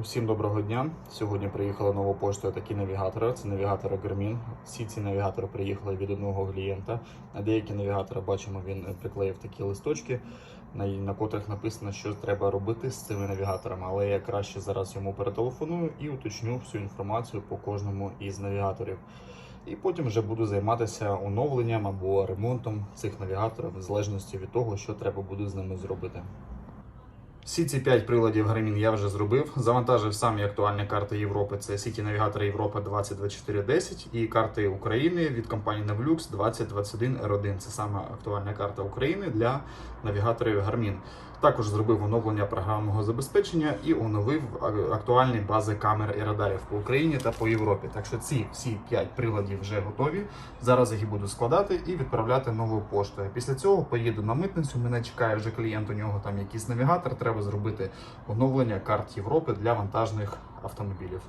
Усім доброго дня. Сьогодні приїхали новою поштою такі навігатори. Це навігатори Garmin. Всі ці навігатори приїхали від одного клієнта. На деякі навігатори бачимо, він приклеїв такі листочки, на, на котрих написано, що треба робити з цими навігаторами. Але я краще зараз йому перетелефоную і уточню всю інформацію по кожному із навігаторів. І потім вже буду займатися оновленням або ремонтом цих навігаторів, в залежності від того, що треба буде з ними зробити. Всі ці 5 приладів Garmin я вже зробив. Завантажив самі актуальні карти Європи. Це Сіті Навігатор Європа 202410 і карти України від компанії Navlux 2021 R1. Це саме актуальна карта України для навігаторів Garmin. Також зробив оновлення програмного забезпечення і оновив актуальні бази камер і радарів по Україні та по Європі. Так що ці всі 5 приладів вже готові. Зараз їх буду складати і відправляти новою поштою. Після цього поїду на митницю. Мене чекає вже клієнт. У нього там якийсь навігатор. Треба зробити оновлення карт Європи для вантажних автомобілів.